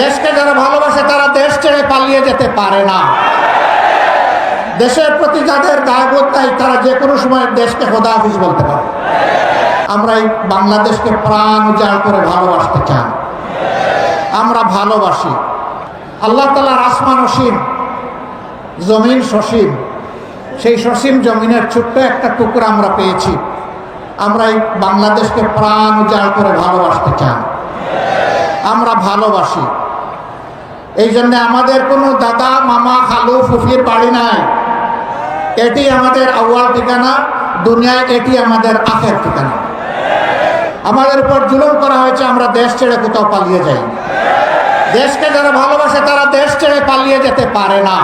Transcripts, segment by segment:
দেশকে যারা ভালোবাসে, তারা দেশ ছেড়ে পালিয়ে যেতে পারে না। দেশের প্রতি যাদের দায়বোধ নাই, তারা যে কোনো সময় দেশকে খোদা হাফিজ বলতে পারে। আমরা এই বাংলাদেশকে প্রাণ উজাড় করে ভালোবাসতে চাই। আমরা ভালোবাসি। আল্লাহ তালার আসমান অসীম জমিন সসীম। সেই সসীম জমিনের ছোট্ট একটা টুকরা আমরা পেয়েছি। আমরা এই বাংলাদেশকে প্রাণ উজাড় করে ভালোবাসতে চাই। আমরা ভালোবাসি। এই জন্য আমাদের কোনো দাদা, মামা, খালু, ফুফির বাড়ি নাই। এটি আমাদের আউয়াল ঠিকানা, দুনিয়ায় এটি আমাদের আখের ঠিকানা। আমাদের উপর জুলুম করা হয়েছে, আমরা দেশ ছেড়ে কোথাও পালিয়ে যাই। দেশকে যারা ভালোবাসে, তারা দেশ ছেড়ে পালিয়ে যেতে পারে না।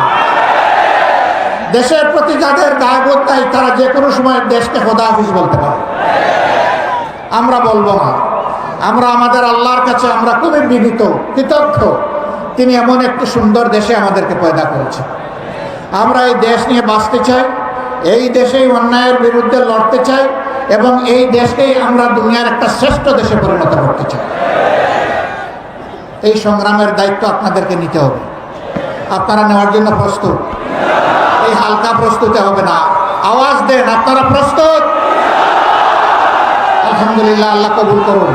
দেশের প্রতি যাদের দায়বোধ নাই, তারা যে কোনো সময় দেশকে খোদা হাফিজ বলতে পারে। আমরা বলব না। আমরা আমাদের আল্লাহর কাছে আমরা খুবই বিনীত, কৃতজ্ঞ। তিনি এমন একটি সুন্দর দেশে আমাদেরকে পয়দা করেছে। আমরা এই দেশ নিয়ে বাঁচতে চাই, এই দেশেই অন্যায়ের বিরুদ্ধে লড়তে চাই এবং এই দেশকেই আমরা দুনিয়ার একটা শ্রেষ্ঠ দেশে পরিণত করতে চাই। এই সংগ্রামের দায়িত্ব আপনাদেরকে নিতে হবে। আপনারা নেওয়ার জন্য প্রস্তুত। এই হালকা প্রস্তুতে হবে না। আওয়াজ দেন, আপনারা প্রস্তুত? আলহামদুলিল্লাহ, আল্লাহ কবুল করুন।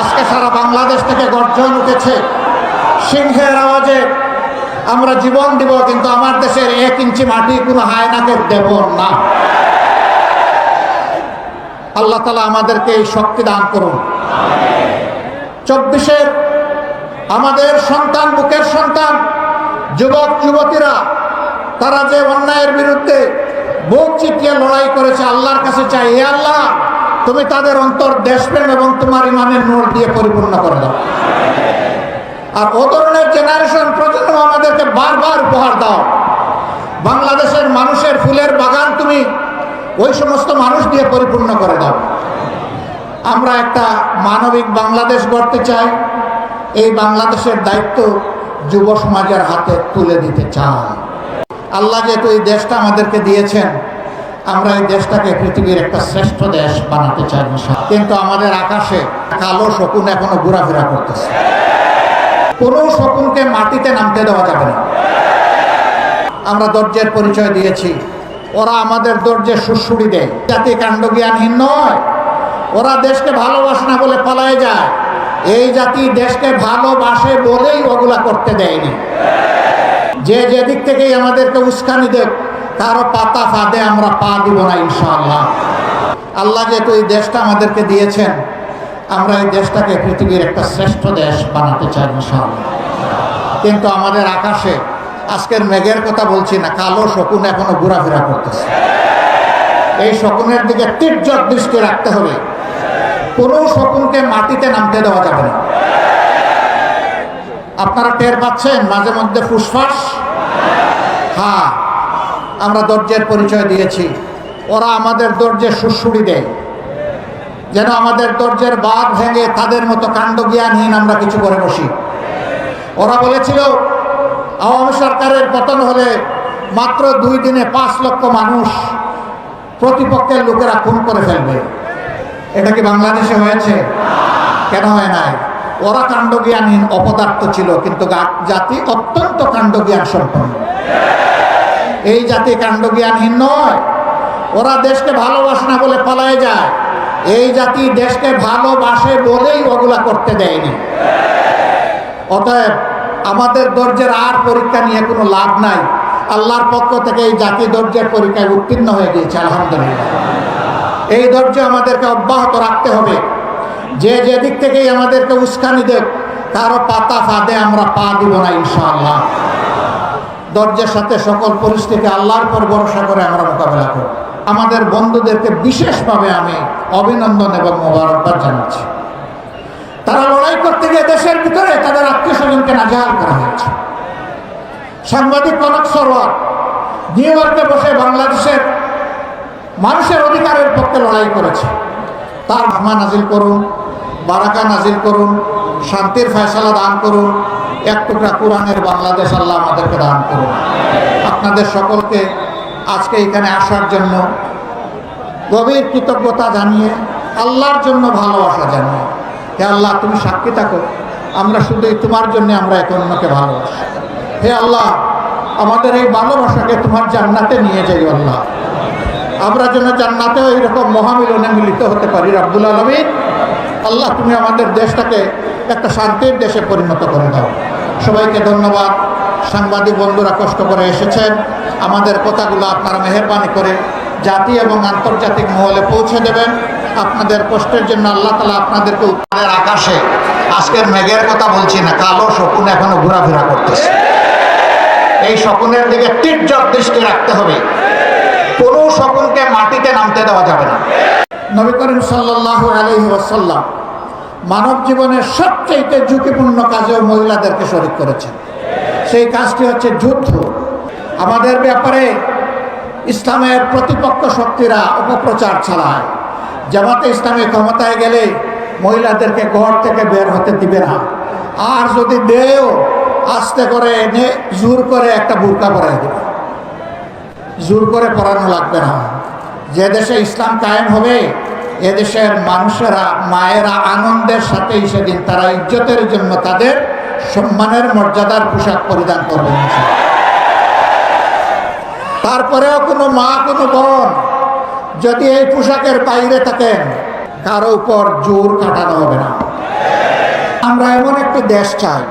আজকে সারা বাংলাদেশ থেকে গর্জন উঠেছে। সিংহের আওয়াজে আমরা জীবন দিব, কিন্তু আমার দেশের এক ইঞ্চি মাটি কোনো হায়নাকে দেব না। আল্লাহ তালা আমাদেরকে এই শক্তি দান করুন। চব্বিশের আমাদের সন্তান, বুকের সন্তান, যুবক, যুবতীরা, তারা যে অন্যায়ের বিরুদ্ধে বুক চিটিয়ে লড়াই করেছে, আল্লাহর কাছে চাই এ আল্লাহ, তুমি তাদের অন্তর দেশপ্রেম এবং তোমার ইমানের নোট দিয়ে পরিপূর্ণ করে দাও। আর ও ধরনের জেনারেশন প্রজন্ম আমাদেরকে বারবার উপহার দাও। বাংলাদেশের মানুষের ফুলের বাগান তুমি ওই সমস্ত মানুষ দিয়ে পরিপূর্ণ করে দাও। আমরা একটা মানবিক বাংলাদেশ গড়তে চাই। এই বাংলাদেশের দায়িত্ব যুব সমাজের হাতে তুলে দিতে চাই। আল্লাহ যেহেতু এই দেশটা আমাদেরকে দিয়েছেন, আমরা এই দেশটাকে পৃথিবীর একটা শ্রেষ্ঠ দেশ বানাতে চাই কিন্তু আমাদের আকাশে কালো শকুন এখনও ঘোরাফেরা করতেছে। কোনো শকুনকে মাটিতে নামতে দেওয়া যাবে না। আমরা দর্জের পরিচয় দিয়েছি। ওরা আমাদের দর্জে সুশুড়ি দেয়। জাতি কাণ্ডজ্ঞানহীন নয়। ওরা দেশকে ভালোবাসে না বলে পালায় যায়। এই জাতি দেশকে ভালোবাসে বলেই ওগুলা করতে দেয়নি। যে যেদিক থেকেই আমাদেরকে উস্কানি দেব কারও পাতা ফাঁদে আমরা পা দিব না ইনশাআল্লাহ। আল্লাহ যেহেতু এই দেশটা আমাদেরকে দিয়েছেন আমরা এই দেশটাকে পৃথিবীর একটা শ্রেষ্ঠ দেশ বানাতে চাই ইনশাআল্লাহ। কিন্তু আমাদের আকাশে আজকের মেঘের কথা বলছি না, কালো শকুন এখনও ঘোরাফেরা করতেছে। এই শকুনের দিকে তীর্যক দৃষ্টি রাখতে হবে। কোনো শকুনকে মাটিতে নামতে দেওয়া যাবে না। আপনারা টের পাচ্ছেন, মাঝে মধ্যে ফুসফাস? হ্যাঁ আমরা দরজের পরিচয় দিয়েছি। ওরা আমাদের দরজে সুশুড়ি দেয়। যেন আমাদের দরজের বাদ ভেঙে তাদের মতো কাণ্ড জ্ঞানহীন আমরা কিছু করে বসি। ওরা বলেছিল, আওয়ামী সরকারের পতন হলে মাত্র দুই দিনে পাঁচ লক্ষ মানুষ প্রতিপক্ষের লোকেরা খুন করে ফেলবে। এটা কি বাংলাদেশে হয়েছে? কেন হয় নাই? ওরা কাণ্ডজ্ঞানহীন, অপদার্থ ছিল, কিন্তু জাতি অত্যন্ত কাণ্ডজ্ঞান সম্পন্ন। এই জাতি কাণ্ডজ্ঞানহীন নয়। ওরা দেশকে ভালোবাসে না বলে পালায় যায়। এই জাতি দেশকে ভালোবাসে বলেই ওগুলা করতে দেয়নি। অতএব আমাদের দর্জের আর পরীক্ষা নিয়ে কোনো লাভ নাই। আল্লাহর পক্ষ থেকে এই জাতি দর্জের পরীক্ষায় উত্তীর্ণ হয়ে গিয়েছে, আলহামদুলিল্লাহ। এই ধৈর্য আমাদেরকে অব্যাহত রাখতে হবে। যে যেদিক থেকেই আমাদেরকে উস্কানি দেব কারও পাতা ফাঁদে আমরা পা দিব না, ইনশাআল্লাহ। ধৈর্যের সাথে সকল পরিস্থিতি আল্লাহর পর ভরসা করে আমরা মোকাবেলা করব। আমাদের বন্ধুদেরকে বিশেষভাবে আমি অভিনন্দন এবং মোবারকবাদ জানাচ্ছি। তারা লড়াই করতে গিয়ে দেশের ভিতরে তাদের আত্মীয় স্বজনকে নাজাহাল করা হয়েছে। সাংবাদিক কনক সরোয়ার নিউ ইয়র্কে বসে বাংলাদেশের মানুষের অধিকারের পক্ষে লড়াই করেছে। তার মামা নাজিল করুন, বারাকা নাজিল করুন, শান্তির ফয়সালা দান করুন, এক টুকরা কোরআনের বাংলাদেশ আল্লাহ আমাদেরকে দান করুন। আপনাদের সকলকে আজকে এখানে আসার জন্য গভীর কৃতজ্ঞতা জানিয়ে, আল্লাহর জন্য ভালোবাসা জানিয়ে, হে আল্লাহ, তুমি সাক্ষী থাকো। আমরা শুধুই তোমার জন্য আমরা এক অন্যকে ভালোবাসি। হে আল্লাহ, আমাদের এই ভালোবাসাকে তোমার জান্নাতে নিয়ে যাই আল্লাহ। আমরা যেন জান্নাতেও এইরকম মহামিলনে মিলিত হতে পারি, রাব্বুল আলমিন। আল্লাহ, তুমি আমাদের দেশটাকে একটা শান্তির দেশে পরিণত করে দাও। সবাইকে ধন্যবাদ। সাংবাদিক বন্ধুরা কষ্ট করে এসেছেন। আমাদের কথাগুলো আপনারা মেহরবানি করে জাতি এবং আন্তর্জাতিক মহলে পৌঁছে দেবেন। আপনাদের কষ্টের জন্য আল্লাহ তালা আপনাদেরকে উত্তরের আকাশে আজকের মেঘের কথা বলছি না, কালো শকুন এখনও ঘোরাফেরা করতেছে। এই শকুনের দিকে তীর্যক দৃষ্টি রাখতে হবে। কোনো শকুনকে মাটিতে নামতে দেওয়া যাবে না। নবী করিম সাল্লাহ আলহি ওয়াসাল্লাম মানব জীবনের সবচেয়ে ঝুঁকিপূর্ণ কাজেও মহিলাদেরকে শরিক করেছেন। সেই কাজটি হচ্ছে যুদ্ধ। আমাদের ব্যাপারে ইসলামের প্রতিপক্ষ শক্তিরা অপপ্রচার চালায়। জামাতে ইসলামী ক্ষমতায় গেলে মহিলাদেরকে ঘর থেকে বের হতে দিবে না। আর যদি দেও আস্তে করে এনে জোর করে একটা বুরকা পরাই দেবে। জোর করে পড়ানো লাগবে না। যে দেশে ইসলাম কায়েম হবে এদেশের মানুষেরা, মায়েরা আনন্দের সাথেই সেদিন তারা ইজ্জতের জন্য তাদের সম্মানের মর্যাদার পোশাক পরিধান করবে। তারপরেও কোনো মা, কোনো বোন যদি এই পোশাকের বাইরে থাকেন, কারও উপর জোর কাটানো হবে না। আমরা এমন একটি দেশ চাই।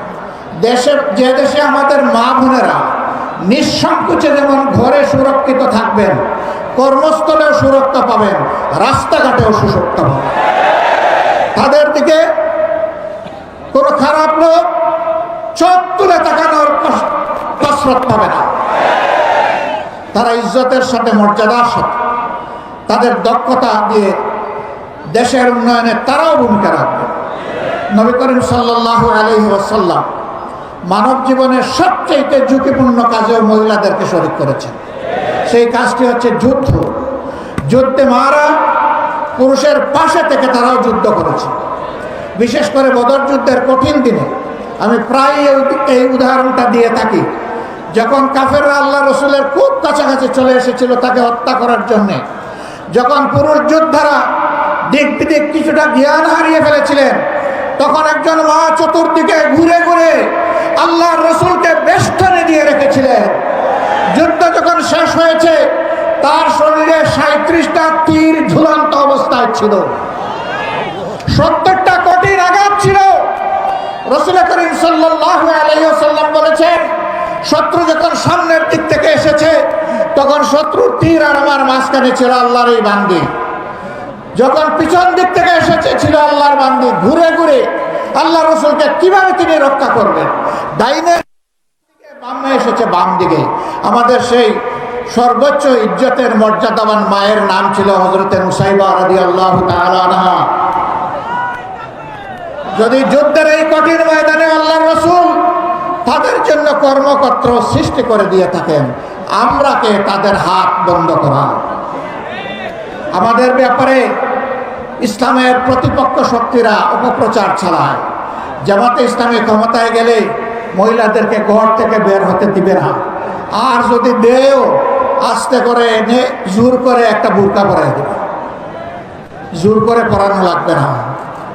দেশের, যে দেশে আমাদের মা বোনেরা নিঃসংকোচে যেমন ঘরে সুরক্ষিত থাকবেন, কর্মস্থলেও সুরক্ষা পাবেন, রাস্তাঘাটেও সুরক্ষা পাবেন। তাদের দিকে কোনো খারাপ লোক চোখ তুলে তাকানোর কস- কসরত পাবে না। তারা ইজ্জতের সাথে, মর্যাদার সাথে, তাদের দক্ষতা দিয়ে দেশের উন্নয়নে তারাও ভূমিকা রাখবে। নবী করিম সাল্লাহ আলহি ওয়াসাল্লাম মানব জীবনের সবচেয়ে ঝুঁকিপূর্ণ কাজেও মহিলাদেরকে শরিক করেছেন। সেই কাজটি হচ্ছে যুদ্ধ। যুদ্ধে মারা পুরুষের পাশে থেকে তারাও যুদ্ধ করেছে। বিশেষ করে বদর যুদ্ধের কঠিন দিনে আমি প্রায় এই- উদাহরণটা দিয়ে থাকি। যখন কাফেররা আল্লাহ রসুলের খুব কাছাকাছি চলে এসেছিল তাকে হত্যা করার জন্যে, যখন পুরুষ যোদ্ধারা দিক বিদিক কিছুটা জ্ঞান হারিয়ে ফেলেছিলেন, তখন একজন মা চতুর্দিকে ঘুরে ঘুরে আল্লাহ রসুলকে বেষ্টনে দিয়ে রেখেছিলেন। যুদ্ধ যখন শেষ হয়েছে, তার শরীরে সাঁত্রিশটা তীর ঝুলন্ত অবস্থায় ছিল। ছিল রসুল ওয়াসাল্লাম বলেছেন, শত্রু যখন সামনের দিক থেকে এসেছে, তখন তীর আর আমার আল্লাহর এই বান্দি। যখন পিছন দিক থেকে এসেছে, ছিল আল্লাহর ঘুরে ঘুরে আল্লাহ রসুলকে কীভাবে তিনি রক্ষা করবেন? ডাইনের বামে এসেছে বাম দিকে। আমাদের সেই সর্বোচ্চ ইজ্জতের মর্যাদাবান মায়ের নাম ছিল হজরতে মুসাইবা রাদি আল্লাহ যদি যুদ্ধের এই কঠিন ময়দানে আল্লাহ রসুল তাদের জন্য কর্মকর্ত সৃষ্টি করে দিয়ে থাকেন আমরাকে তাদের হাত বন্ধ করা? আমাদের ব্যাপারে ইসলামের প্রতিপক্ষ শক্তিরা অপপ্রচার চালায়। জামাতে ইসলামী ক্ষমতায় গেলে মহিলাদেরকে ঘর থেকে বের হতে দিবে না। আর যদি দেও, আস্তে করে এনে জোর করে একটা বুরকা পরাই দেবে। জোর করে পড়ানো লাগবে না।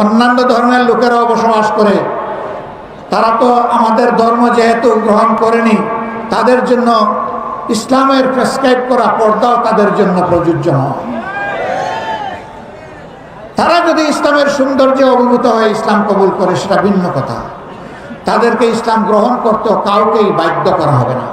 অন্যান্য ধর্মের লোকেরাও বসবাস করে। তারা তো আমাদের ধর্ম যেহেতু গ্রহণ করেনি, তাদের জন্য ইসলামের প্রেসক্রাইব করা পর্দাও তাদের জন্য প্রযোজ্য নয়। তারা যদি ইসলামের সৌন্দর্যে অভিভূত হয়ে ইসলাম কবুল করে, সেটা ভিন্ন কথা। তাদেরকে ইসলাম গ্রহণ করতেও কাউকেই বাধ্য করা হবে না।